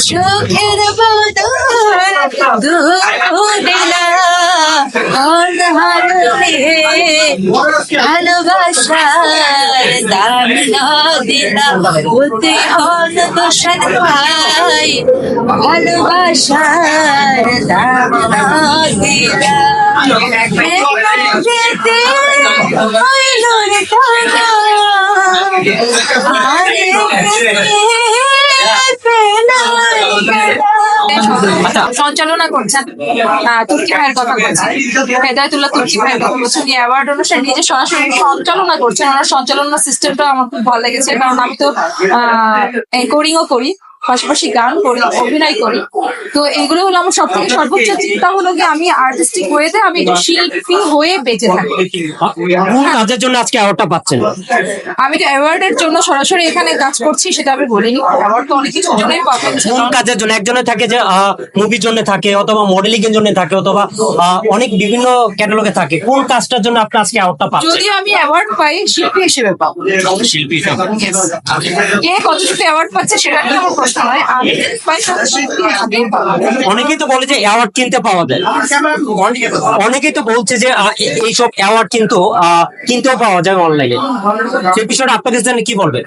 চোখের বদল দিলা ভালোবাসার দাম দিলা বলতে হল দোষের ভাই ভালোবাসার দাম দিলা আরে সঞ্চালনা করছেন। আহ, তুর্কি ভাইয়ের কথা বলছেন। হেদায়তুল্লাহ তুর্কি ভাইয়ের কথা বলছেন। এই অ্যাওয়ার্ড অনুষ্ঠানে নিজে সরাসরি সঞ্চালনা করছেন। ওনার সঞ্চালনা সিস্টেমটা আমার খুব ভালো লেগেছে। কারণ আমি তো কোডিংও করি। পাশাপাশি গান করি অভিনয় করি। তো এগুলো হলো আমার সব থেকে সর্বোচ্চ চিন্তা হলো যে আমি আর্টিস্টিক ওয়েতে আমি একটু শিল্পী হয়ে বেঁচে থাকি। কোন কাজের জন্য আজকে অ্যাওয়ার্ডটা পাচ্ছেন। আমি তো অ্যাওয়ার্ডের জন্য সরাসরি এখানে কাজ করছি সেটা আমি বলিনি। অ্যাওয়ার্ড তো অনেক জন্যই পাবেন কোন কাজের জন্য? একজনের থাকে যে মুভির জন্য থাকে অথবা মডেলিং এর জন্য থাকে অথবা আহ, অনেক বিভিন্ন ক্যাটালগে থাকে। কোন কাজটার জন্য আপনি আজকে অ্যাওয়ার্ডটা পাচ্ছেন? যদি আমি অ্যাওয়ার্ড পাই শিল্পী হিসেবে পাবো। শিল্পী কে কতটুকু অ্যাওয়ার্ড পাচ্ছে সেটা নিয়ে আমার প্রশ্ন অনেকেই তো বলে যে অ্যাওয়ার্ড কিনতে পাওয়া যায়। অনেকেই তো বলছে যে এইসব অ্যাওয়ার্ড কিন্তু কিনতেও পাওয়া যায় অনলাইনে সেই বিষয়টা আপনাকে জানেন কি বলবে?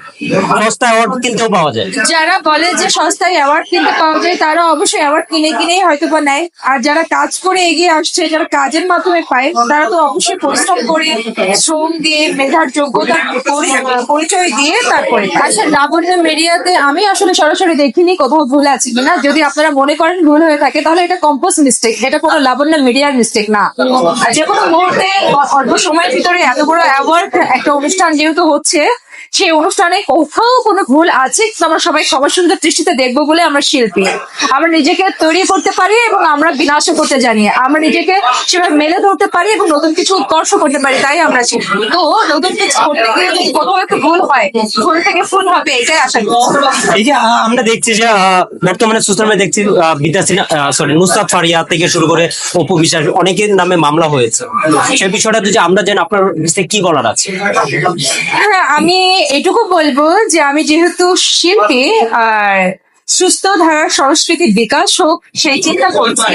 সস্তা অ্যাওয়ার্ড কিনতেও পাওয়া যায়। যারা বলে যে সস্তায় অ্যাওয়ার্ড কিনতে পাওয়া যায় তারা অবশ্যই অ্যাওয়ার্ড কিনে কিনেই হয়তো বা নেয়। আর যারা কাজ করে এগিয়ে আসছে যারা কাজের মাধ্যমে পায় তারা তো অবশ্যই পরিশ্রম করে শ্রম দিয়ে মেধার যোগ্যতা পরিচয় দিয়ে তারপরে আচ্ছা লাবণ্য মিডিয়াতে আমি আসলে সরাসরি দেখিনি কোথাও ভুল আছে কিনা। যদি আপনারা মনে করেন ভুল হয়ে থাকে তাহলে এটা কম্পোজ মিস্টেক এটা কোনো লাবণ্য মিডিয়ার মিস্টেক না। আর যে কোনো মুহূর্তে অল্প সময়ের ভিতরে এত বড় অ্যাওয়ার্ড একটা অনুষ্ঠান যেহেতু হচ্ছে সেই অনুষ্ঠানে কোথাও কোনো ভুল আছে? আমরা সবাই সবার সুন্দর দৃষ্টিতে দেখব বলে আমরা শিল্পী। আমরা নিজেকে তৈরি করতে পারি এবং আমরা বিনাশ করতে জানি। আমরা নিজেকে সেভাবে মেলে ধরতে পারি এবং নতুন কিছু উৎকর্ষ করতে পারি তাই আমরা শিল্পী। তো নতুন কিছু করতে কোথাও একটা ভুল হয় ভুল থেকে ভুল হবে এটাই আশা এই যে আমরা দেখছি যে বর্তমানে সোশ্যাল মিডিয়া দেখছি বিদ্যাসী সরি নুসরাত ফারিয়া থেকে শুরু করে অপু বিশ্বাস অনেকের নামে মামলা হয়েছে। সেই বিষয়টা যদি আমরা জানি আপনার কি বলার আছে? হ্যাঁ আমি এটুকু বলব যে আমি যেহেতু শিল্পী আর সুস্থ ধারার সংস্কৃতির বিকাশ হোক, সেই চিন্তা করছি।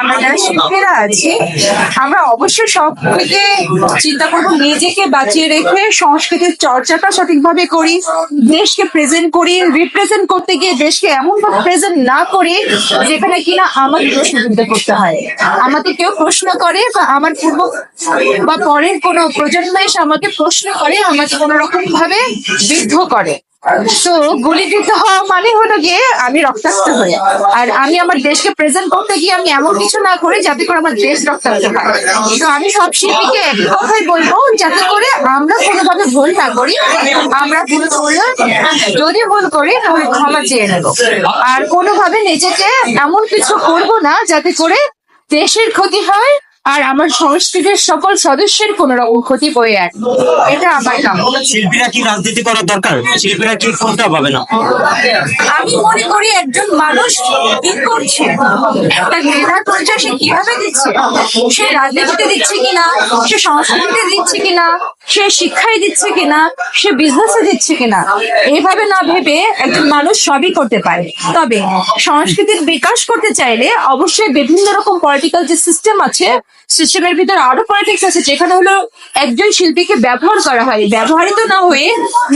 আমরা যারা শিল্পীরা আছি। আমরা অবশ্যই সব থেকে চিন্তা করব নিজেকে বাঁচিয়ে রেখে সংস্কৃতির চর্চাটা সঠিকভাবে করি, দেশকে প্রেজেন্ট করি রিপ্রেজেন্ট করতে গিয়ে দেশকে এমন ভাবে প্রেজেন্ট না করি যেখানে কিনা আমাদের প্রশ্ন তুলতে করতে হয়। আমাকে কেউ প্রশ্ন করে বা আমার পূর্ব বা পরের কোনো প্রজন্ম এসে আমাকে প্রশ্ন করে, আমাকে কোনো রকম ভাবে বিদ্ধ করে। তো গুলিবিদ্ধ হওয়া মানে হলো গিয়ে আমি রক্তাক্ত হয়ে। আর আমি আমার দেশকে প্রেজেন্ট করতে গিয়ে আমি এমন কিছু না করি যাতে করে আমার দেশ রক্তাক্ত হয়। তো আমি সব শিল্পীকে এক কথাই বলব, যাতে করে আমরা কোনোভাবে ভুল না করি, আমরা ভুল করলে, যদি ভুল করি, তাহলে ক্ষমা চেয়ে নেব। আর কোনোভাবে নিজেকে এমন কিছু করব না যাতে করে দেশের ক্ষতি হয় আর আমার সংস্কৃতির সকল সদস্যের কোন রকম ক্ষতি বয়ে আনে এটা আমার কাম। শিল্পীরা কি রাজনীতি করার দরকার? শিল্পীরা কি করতে হবে না? আমি মনে করি একজন মানুষ কি করছে? তার মেধার পরিচয় সে কীভাবে দিচ্ছে? সে রাজনীতিতে দিচ্ছে কিনা? সে সংস্কৃতিতে দিচ্ছে কিনা? সে শিক্ষায় দিচ্ছে কিনা? সে বিজনেসে দিচ্ছে কিনা? এইভাবে না ভেবে একজন মানুষ সবই করতে পারে। তবে সংস্কৃতির বিকাশ করতে চাইলে অবশ্যই বিভিন্ন রকম পলিটিক্যাল যে সিস্টেম আছে সিস্টেমের ভিতরে আরও পলিটিক্স আছে, যেখানে হলো একজন শিল্পীকে ব্যবহার করা হয়। ব্যবহারিত না হয়ে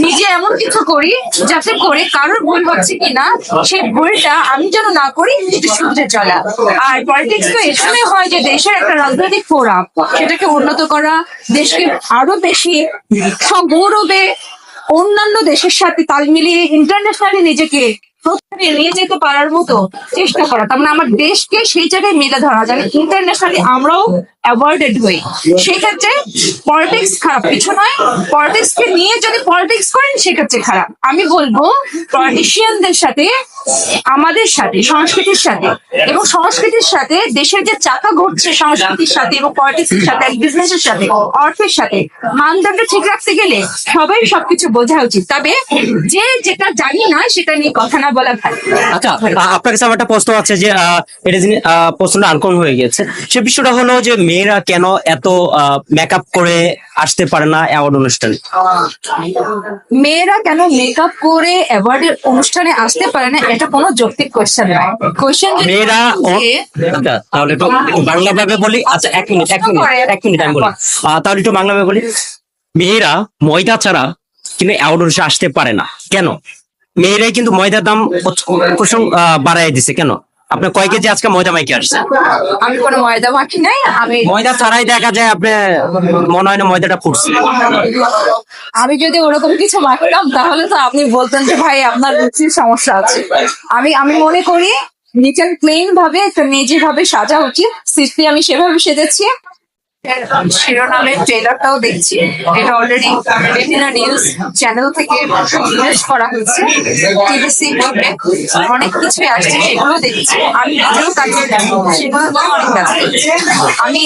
নিজে এমন কিছু করি যাতে করে কারোর ভুল হচ্ছে কিনা, সেই ভুলটা আমি যেন না করি শুনতে চলা। আর পলিটিক্স তো এখানে হয় যে দেশের একটা রাজনৈতিক ফোরাম সেটাকে উন্নত করা, দেশকে আরও বেশি গৌরবে অন্যান্য দেশের সাথে তাল মিলিয়ে ইন্টারন্যাশনালি নিজেকে প্রথমে নিয়ে যেতে পারার মতো চেষ্টা করা। তার মানে আমার দেশকে সেই জায়গায় মেলে ধরা যায়। ইন্টারন্যাশনালি আমরাও অ্যাওয়ার্ডেড হই সেই ক্ষেত্রে পলিটিক্স খারাপ। কিছু নয় পলিটিক্স কে নিয়ে যদি পলিটিক্স করেন সেক্ষেত্রে খারাপ। আমি বলব পলিটিশিয়ানদের সাথে আমাদের সাথে সংস্কৃতির সাথে এবং সংস্কৃতির সাথে দেশের যে চাকা ঘুরছে সংস্কৃতির সাথে এবং পলিটিক্সের সাথে বিজনেসের সাথে অর্থের সাথে মানদণ্ড ঠিক রাখতে গেলে সবাই সবকিছু বোঝা উচিত। তবে যে যেটা জানি না সেটা নিয়ে কথা না বলা ভালো। আচ্ছা আপনার কাছে আমার একটা প্রশ্ন আছে যে আহ, এটা প্রশ্নটা আনকমন হয়ে গেছে। সে বিষয়টা হলো যে মেয়েরা কেন এত মেকআপ করে আসতে পারে না অ্যাওয়ার্ড অনুষ্ঠানে? মেয়েরা কেন মেকআপ করে অ্যাওয়ার্ডের অনুষ্ঠানে আসতে পারে না এটা কোনো যৌক্তিক কোয়েশ্চেন নয়। কোয়েশ্চেন মেয়েরা আচ্ছা, তাহলে একটু বাংলা ভাবে বলি। আচ্ছা এক মিনিট এক মিনিট এক মিনিট আমি বলি। তাহলে একটু বাংলা ভাবে বলি। মেয়েরা ময়দা ছাড়া কিন্তু অ্যাওয়ার্ড অনুষ্ঠানে আসতে পারে না। কেন? মেয়েরাই কিন্তু ময়দার দাম প্রসং বাড়াই দিছে। কেন? আপনি কয় কেজি আজকে ময়দা মাইকে আসছে? আমি কোনো ময়দা মাখি নাই আমি ময়দা ছাড়াই দেখা যায় আপনি মনে হয় না ময়দাটা ফুটছে। আমি যদি ওরকম কিছু মাখতাম তাহলে তো আপনি বলতেন যে ভাই আপনার রুচির সমস্যা আছে। আমি আমি মনে করি নিচের প্লেন ভাবে একটা মেজি ভাবে সাজা উচিত। সিস্টি আমি সেভাবে সেজেছি। শিরোনামের ট্রেলারটাও দেখছি। এটা অলরেডি বিভিন্ন নিউজ চ্যানেল থেকে নিউজ করা হয়েছে। টিভিসি অনেক কিছুই আসছে, সেগুলো দেখছি। আমি নিজেও কাজ সেগুলো অনেক কাজ করছি আমি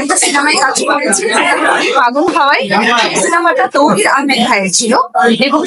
একটা সিনেমায় কাজ করেছি হচ্ছে পাগল হাওয়াই সিনেমাটা তৌহির আহমেদ ভাইয়ের ছিল। এবং